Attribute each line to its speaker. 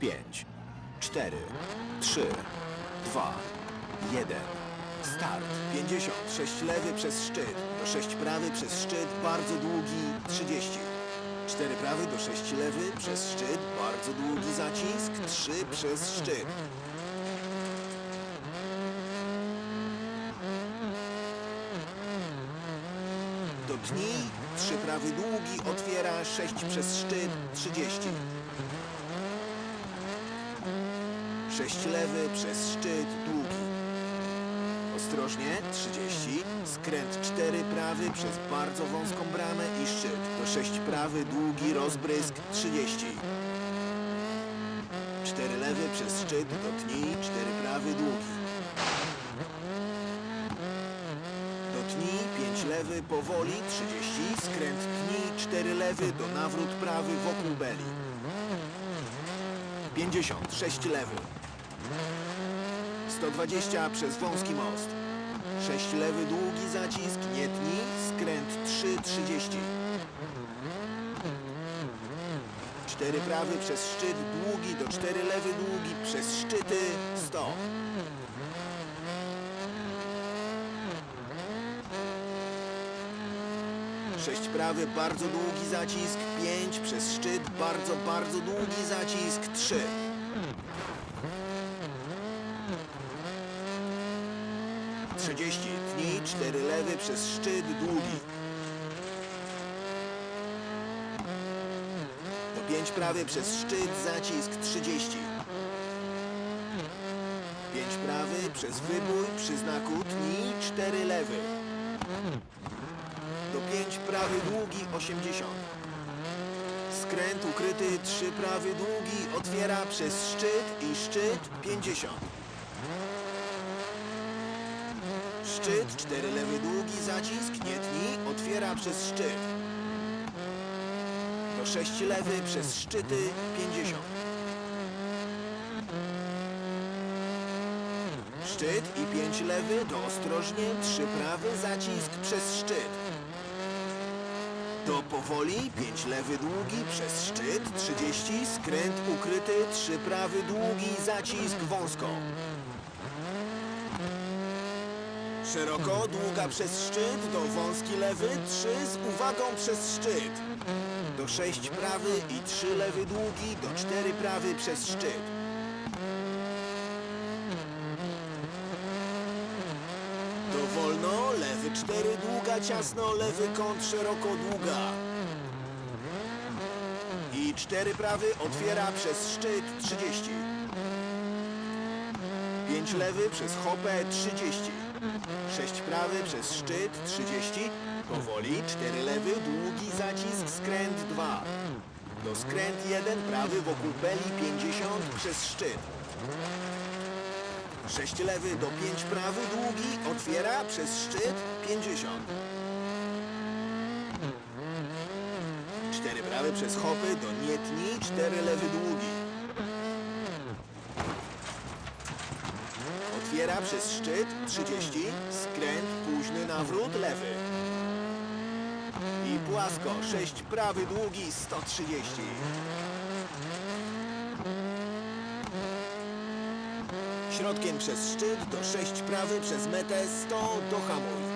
Speaker 1: 5, 4, 3, 2, 1. Start. 50. 6 lewy przez szczyt. Do 6 prawy przez szczyt. Bardzo długi. 30. 4 prawy do 6 lewy przez szczyt. Bardzo długi zacisk. 3 przez szczyt. Dotnij. 3 prawy długi. Otwiera. 6 przez szczyt. 30. 6 lewy przez szczyt długi. Ostrożnie, 30, skręt 4 prawy przez bardzo wąską bramę i szczyt. Do 6 prawy, długi rozbrysk 30. 4 lewy przez szczyt, dotnij, 4 prawy, długi. Dotnij, 5 lewy, powoli, 30, skręt tnij, 4 lewy, do nawrót prawy wokół beli. 50, 6 lewy. 120 przez wąski most. 6 lewy długi zacisk, nie tnij, skręt 3,30. 4 prawy przez szczyt długi do 4 lewy długi przez szczyty 100. Sześć prawy, bardzo długi zacisk. Pięć przez szczyt, bardzo, bardzo długi zacisk. Trzy. 30 dni, 4 lewy przez szczyt długi. Do 5 prawy przez szczyt zacisk 30. 5 prawy przez wybój przy znaku dni, 4 lewy. Do 5 prawy długi 80. Skręt ukryty 3 prawy długi otwiera przez szczyt i szczyt 50. Szczyt, cztery lewy długi zacisk, nie tnij, otwiera przez szczyt. Do sześć lewy przez szczyty, pięćdziesiąt. Szczyt i pięć lewy, do ostrożnie, trzy prawy zacisk przez szczyt. Do powoli, 5 lewy długi przez szczyt, 30, skręt ukryty, 3 prawy długi, zacisk wąsko. Szeroko, długa przez szczyt, do wąski lewy, 3 z uwagą przez szczyt. Do 6 prawy i 3 lewy długi, do 4 prawy przez szczyt. Do wolno, lewy 4 długa, ciasno, lewy kąt, szeroko, długa. I 4 prawy otwiera przez szczyt 30. 5 lewy przez hopę 30. 6 prawy przez szczyt 30. Powoli 4 lewy, długi zacisk, skręt 2. Do skręt 1 prawy wokół beli 50 przez szczyt. 6 lewy do 5 prawy, długi, otwiera przez szczyt 50. 4 prawy przez hopy do nietni, 4 lewy długi. Otwiera przez szczyt 30, skręt, późny nawrót, lewy. I płasko, 6 prawy długi, 130. Środkiem przez szczyt do 6 prawy przez metę 100 do hamuj.